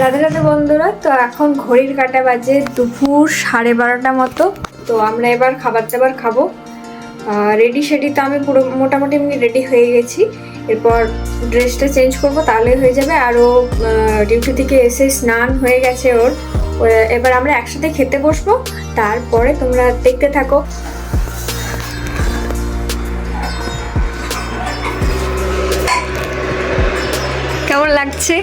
রাধে রাধে বন্ধুরা, তো এখন ঘড়ির কাটা বাজে দুপুর সাড়ে বারোটা মতো। তো আমরা এবার খাবার দাবার খাব। রেডি সেডি তো আমি পুরো মোটামুটি আমি রেডি হয়ে গেছি। এরপর ড্রেসটা চেঞ্জ করব, তাহলে হয়ে যাবে আরও ডিউটি থেকে এসে স্নান হয়ে গেছে ওর। এবার আমরা একসাথে খেতে বসবো, তারপরে তোমরা দেখতে থাকো। কেমন লাগছে?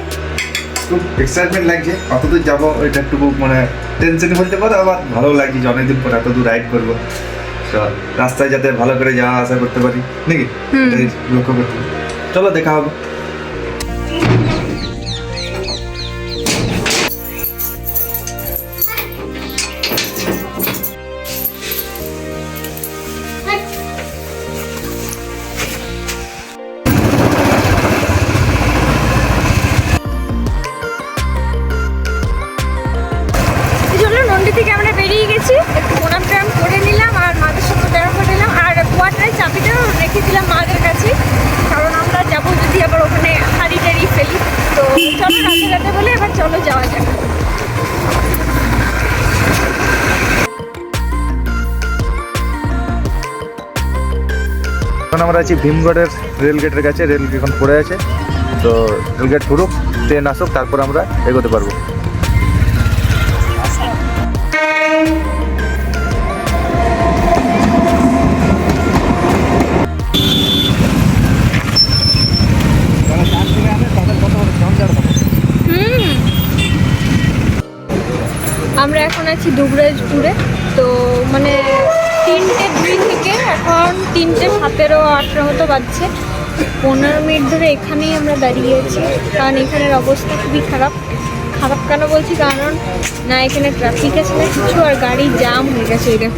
খুব এক্সাইটমেন্ট লাগছে। কতদূর যাব এটা একটু খুব মানে টেনশন বলতে পারো আবার ভালো লাগছে যে অনেকদিন পর এত দূর রাইড করব। রাস্তায় যাতে ভালো করে যাওয়া আসা করতে পারি। নাকি? লক্ষ্য করতে। চলো দেখা হবে। বেরিয়ে গেছি। একটু প্রণাম ট্রাম করে নিলাম আর মাদের সঙ্গে দেখা করে নিলাম। আর কোয়ার্টারের চাবিটাও রেখে দিলাম মাদের কাছে, কারণ আমরা যাব যদি আবার ওখানে হাড়ি টাড়ি ফেলি। তো চলো রাতে রাতে বলে এবার চলো যাওয়া যাক। এখন আমরা আছি ভীমগড়ের রেল গেটের কাছে, রেল এখন পড়ে আছে। তো রেল গেট ফুরুক ট্রেন আসুক, তারপর আমরা এগোতে পারব। আছি দুবরাজপুরে তো মানে তিনটে দুই থেকে এখন তিনটে সতেরো আঠেরো মতো বাজছে। পনেরো মিনিট ধরে এখানেই আমরা দাঁড়িয়ে আছি। কারণ এখানের অবস্থা খুবই খারাপ। খারাপ কেন বলছি? কারণ না, এখানে ট্রাফিক আছে না কিছু, আর গাড়ি জাম হয়ে গেছে এটা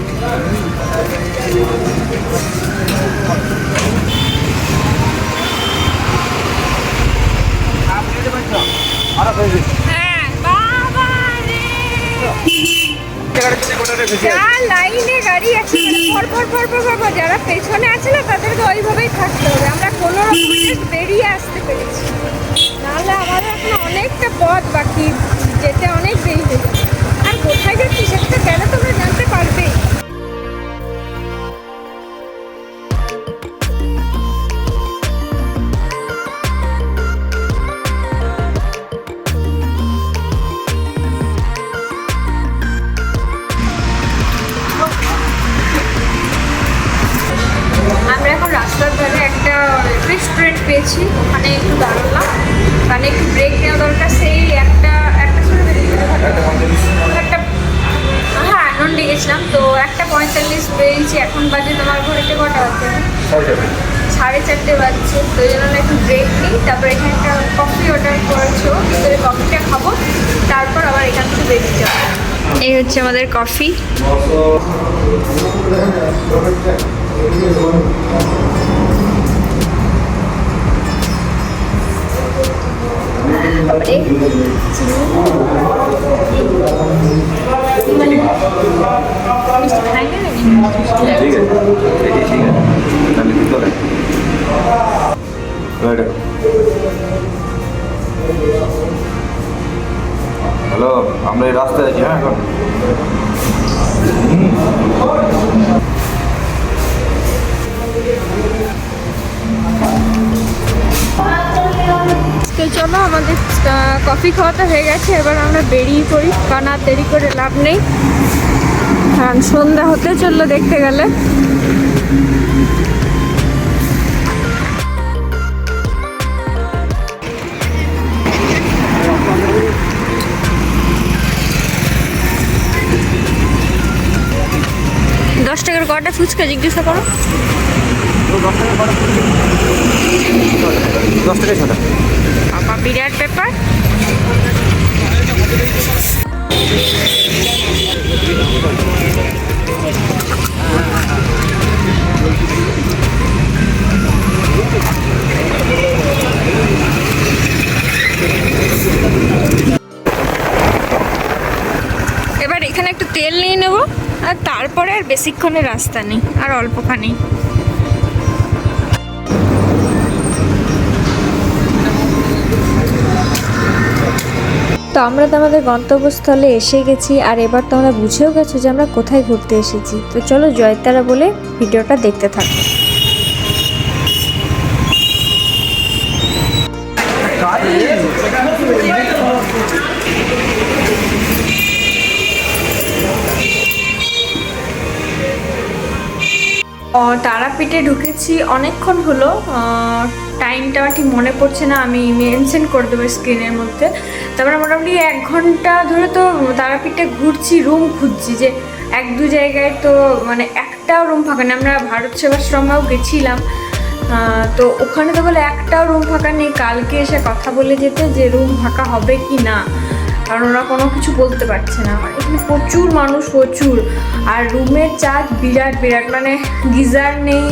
হ্যাঁ বাবা রে! যা লাইনে গাড়ি আছে পর পর পর পর পর যারা পেছনে আছে না তাদেরকে ওইভাবেই থাকতে হবে। আমরা কোনো রকম বেরিয়ে আসতে পেরেছি। নাহলে আমাদের এখন অনেকটা পথ বাকি যেতে অনেক দেরি হয়ে যাবে। আর কোথায় যাচ্ছি সেটা গেলে তোমরা জানতে পারবেই। সাড়ে চারটে বাজছে তো এই জন্য একটু ব্রেক নিই। তারপর এখানে একটা কফি অর্ডার করেছ ভিতরে কফিটা খাব তারপর আবার এখান থেকে বেরিয়ে যাব। এই হচ্ছে আমাদের কফি হ্যালো, আমরা এই রাস্তায় আছি হ্যাঁ এখন। চলো, আমাদের কফি খাওয়াতে হয়ে গেছে, এবার আমরা বেরিয়ে পড়ি। কারণ আর দেরি করে লাভ নেই। কারণ সন্ধ্যা হতে চলল দেখতে গেলে। দশ টাকার কটা ফুচকা জিজ্ঞাসা করো। দশ টাকা ছটা। বাবা বিরাট ব্যাপার। আর তারপরে আর বেশিক্ষণের রাস্তা নেই, আর অল্পখানি। তো আমরা তো আমাদের গন্তব্যস্থলে এসে গেছি, আর এবার তো আমরা বুঝেও গেছো যে আমরা কোথায় ঘুরতে এসেছি। তো চলো জয়তারা বলে ভিডিওটা দেখতে থাকো। তারাপীঠে ঢুকেছি। অনেকক্ষণ হলো। টাইমটা ঠিক মনে পড়ছে না। আমি মেনশন করে দেবো স্ক্রিনের মধ্যে। তারপরে মোটামুটি এক ঘণ্টা ধরে তো তারাপীঠে ঘুরছি রুম খুঁজছি যে এক, দু জায়গায় তো মানে একটাও রুম ফাঁকা নেই। আমরা ভারত সেবাশ্রমেও গেছিলাম। তো ওখানে তো বলে একটাও রুম ফাঁকা নেই। কালকে এসে কথা বলে যেতে যে রুম ফাঁকা হবে কি না। কারণ ওরা কোনো কিছু বলতে পারছে না। মানে এখানে প্রচুর মানুষ, প্রচুর। আর রুমের চার্জ বিরাট বিরাট। মানে গিজার নেই,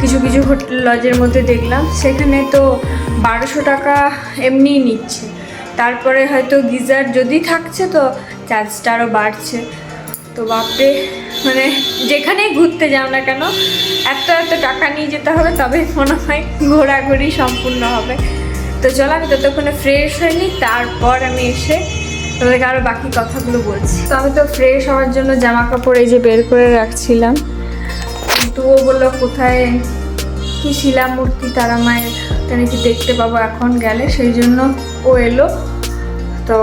কিছু কিছু হোটেল লজের মধ্যে দেখলাম। সেখানে তো বারোশো টাকা এমনিই নিচ্ছে। তারপরে হয়তো গিজার যদি থাকছে তো চার্জটা আরও বাড়ছে। তো বাপরে মানে যেখানেই ঘুরতে যাও না কেন, এত এত টাকা নিয়ে যেতে হবে, তবে মনে হয় ঘোরাঘুরি সম্পূর্ণ হবে। তো চলো আমি ততক্ষণে ফ্রেশ হয়নি তারপর আমি এসে তোমাদেরকে আরও বাকি কথাগুলো বলছি। তো আমি তো ফ্রেশ হওয়ার জন্য জামা কাপড় এই যে বের করে রাখছিলাম। কিন্তু ও বলল, কোথায়? কি শিলা মূর্তি তারা মায়ের? তা নাকি দেখতে পাবো এখন গেলে। সেই জন্য ও এলো। তো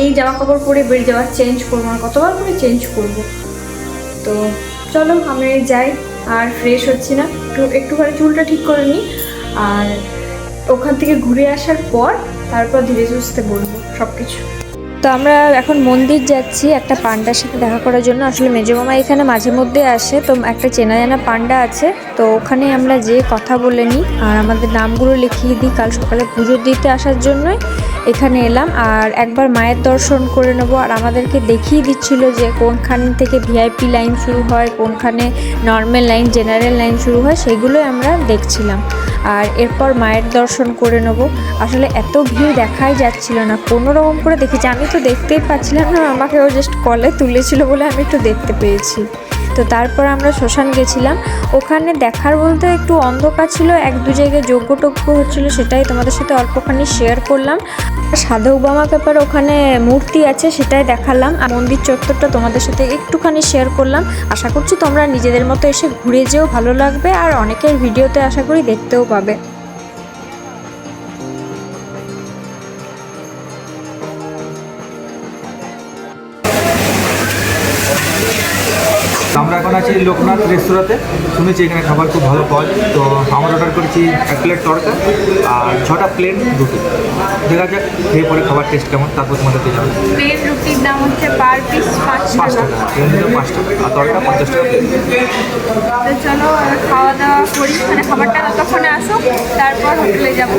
এই জামা কাপড় পরে বেরিয়ে যাওয়া চেঞ্জ করব না, কতবার করে চেঞ্জ করব? তো চলো, আমি যাই, আর ফ্রেশ হচ্ছি না। একটু, একটুখানি চুলটা ঠিক করে নিই, আর ওখান থেকে ঘুরে আসার পর তারপর ধীরে সুস্থে বলব সব কিছু তো আমরা এখন মন্দির যাচ্ছি একটা পান্ডার সাথে দেখা করার জন্য। আসলে মেজো মামা এখানে মাঝে মধ্যে আসে। তো একটা চেনা জানা পান্ডা আছে। তো ওখানে আমরা যে কথা বলে নিই। আর আমাদের নামগুলো লিখিয়ে দিই কাল সকালে পুজো দিতে আসার জন্যই। এখানে এলাম। আর একবার মায়ের দর্শন করে নেব। আর আমাদেরকে দেখিয়ে দিচ্ছিল যে কোনখান থেকে ভিআইপি লাইন শুরু হয়, কোনখানে নর্মাল লাইন, জেনারেল লাইন শুরু হয়, সেগুলোই আমরা দেখছিলাম। আর এরপর মায়ের দর্শন করে নেব। আসলে এত ভিড় দেখাই যাচ্ছিল না, কোনো রকম করে দেখেছি। আমি তো দেখতেই পাচ্ছিলাম না আমাকে ও জাস্ট কলে তুলেছিল বলে আমি একটু দেখতে পেয়েছি। তো তারপর আমরা শ্মশান গেছিলাম। ওখানে দেখার বলতে একটু অন্ধকার ছিল, এক দু জায়গায় যোগ্য টোগ্য হচ্ছিল, সেটাই তোমাদের সাথে অল্পখানি শেয়ার করলাম। সাধক বামা ব্যাপার ওখানে মূর্তি আছে, সেটাই দেখালাম। আর মন্দির চত্বরটা তোমাদের সাথে একটুখানি শেয়ার করলাম। আশা করছি তোমরা নিজেদের মতো এসে ঘুরে যেও, ভালো লাগবে। আর অনেকের ভিডিওতে আশা করি দেখতেও পাবে। আমরা এখন আছি লোকনাথ রেস্তোরাঁতে। শুনেছি এখানে খাবার খুব ভালো পাওয়া যায় তো আমরা অর্ডার করেছি এক প্লেট তড়কা আর ছটা প্লেন রুটি। দেখা যাক খেয়ে পরে খাবার টেস্ট কেমন তারপর তোমাদেরকে যাবে প্লেন রুটির দাম হচ্ছে পার পিস পাঁচ টাকা। প্লেন পাঁচ টাকা আর তড়কা পঞ্চাশ টাকা তো চলো খাওয়া দাওয়া করি মানে খাবারটা ততক্ষণে আসুক তারপর হোটেলে যাব।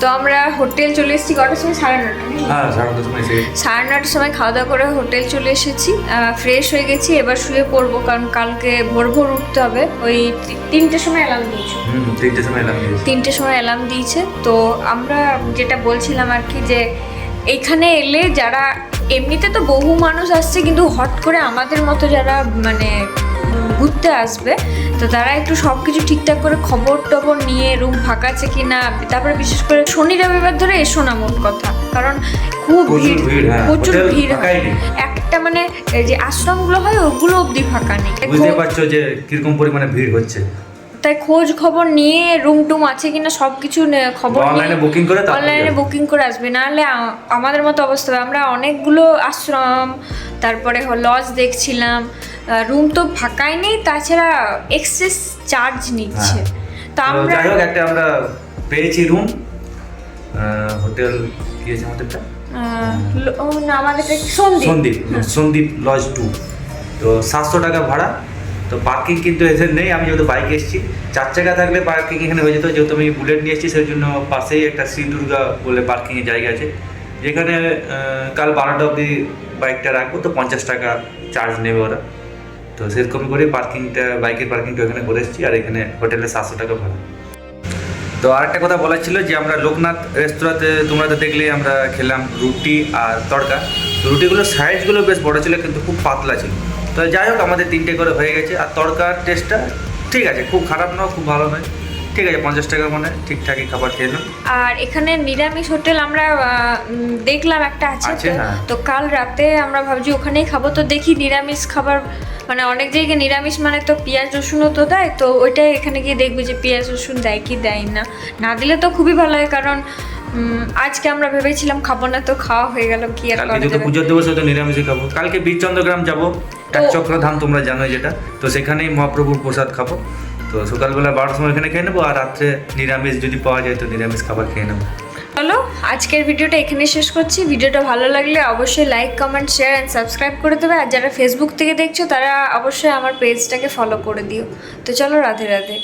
তো আমরা হোটেল চলে এসেছি কটার সময়? সাড়ে নটা হ্যাঁ সাড়ে নটার সময় খাওয়া দাওয়া করে হোটেল চলে এসেছি। ফ্রেশ হয়ে গেছি এবার শুয়ে পড়ব কারণ কালকে ভোর ভোর উঠতে হবে। ওই তিনটের সময় অ্যালার্ম দিয়েছে। হুম তিনটে সময় তিনটের সময় অ্যালার্ম দিয়েছে। তো আমরা যেটা বলছিলাম আর কি যে এইখানে এলে যারা এমনিতে তো বহু মানুষ আসছে কিন্তু হট করে আমাদের মতো যারা মানে ঘুরতে আসবে তো তারা একটু সব কিছু ঠিকঠাক করে খবর টবর নিয়ে রুম ফাঁকা আছে কি না তারপরে বিশেষ করে শনি রবিবার ধরে এসো না মোট কথা কারণ খুব ভিড়। প্রচুর ভিড় হয়। একটা মানে এই যে আশ্রমগুলো হয় ওগুলো অব্দি ফাঁকা নেই বুঝতে পারছ যে কীরকম পরিমাণে ভিড় হচ্ছে তাই খোঁজ খবর নিয়ে রুম টুম আছে কিনা সব কিছু খবর অনলাইনে বুকিং করে অনলাইনে বুকিং করে আসবে। নাহলে আমাদের মতো অবস্থা হবে। আমরা অনেকগুলো আশ্রম তারপরে লজ দেখছিলাম। রুম তো ফাঁকাই নেই তাছাড়া এক্সেস চার্জ নিচ্ছে। তা তো আমরা যাই হোক একটা আমরা পেয়েছি রুম হোটেল কি আছে আমাদেরটা? না আমাদের সন্ধি সন্দীপ। সন্দীপ লজ টু তো সাতশো টাকা ভাড়া। তো পার্কিং কিন্তু এখানে নেই, আমি যেহেতু বাইক এসেছি। চার চাকা থাকলে পার্কিং এখানে হয়ে যেত, যেহেতু আমি বুলেট নিয়ে এসেছি সেই জন্য পাশেই একটা শ্রী দুর্গা বলে পার্কিংয়ের জায়গা আছে। যেখানে কাল বারোটা অবধি বাইকটা রাখব, তো পঞ্চাশ টাকা চার্জ নেবে ওরা। তো সেরকম করে পার্কিংটা বাইকের পার্কিংটা ওখানে করে এসেছি, আর এখানে হোটেলে সাতশো টাকা ভাড়া। তো আরেকটা কথা বলার ছিল যে, আমরা লোকনাথ রেস্তোরাঁতে তোমরা তো দেখলে আমরা খেলাম রুটি আর তড়কা। রুটিগুলোর সাইজগুলো বেশ বড় ছিল, কিন্তু খুব পাতলা ছিল। তো যাই হোক আমাদের তিনটে করে হয়ে গেছে। আর তড়কার টেস্টটা ঠিক আছে খুব খারাপ নয় খুব ভালো নয়। ঠিক আছে পঞ্চাশ টাকা মানে ঠিকঠাকই খাবার খেয়ে আর এখানে নিরামিষ হোটেল আমরা দেখলাম একটা আছে আছে, তো- হ্যাঁ। কাল রাতে আমরা ভাবছি ওখানেই খাব। তো দেখি নিরামিষ খাবার মানে অনেক জায়গায় নিরামিষ মানে তো পেঁয়াজ রসুনও তো দেয়। তো ওইটাই এখানে গিয়ে দেখব যে পেঁয়াজ রসুন দেয় কি দেয় না। না দিলে তো খুবই ভালো হয় কারণ আজকে আমরা ভেবেছিলাম খাব না তো খাওয়া হয়ে গেল কি আর কালকে পুজোর দিবস তো নিরামিষই খাব। কালকে বীরচন্দ্রগ্রাম যাব। এক চক্রধাম তোমরা জানো যেটা। তো সেখানেই মহাপ্রভুর প্রসাদ খাব। তো সকালবেলা বারোটার সময় এখানে খেয়ে নেব আর রাত্রে নিরামিষ যদি পাওয়া যায় তো নিরামিষ খাবার খেয়ে নেব। চলো আজকের ভিডিওটা এখানে শেষ করছি। ভিডিওটা ভালো লাগলে অবশ্যই like comment share and subscribe করে দেবে। আর যারা ফেসবুক থেকে দেখছ তারা অবশ্যই আমার পেজটাকে ফলো করে দিও। তো চলো রাধে রাধে।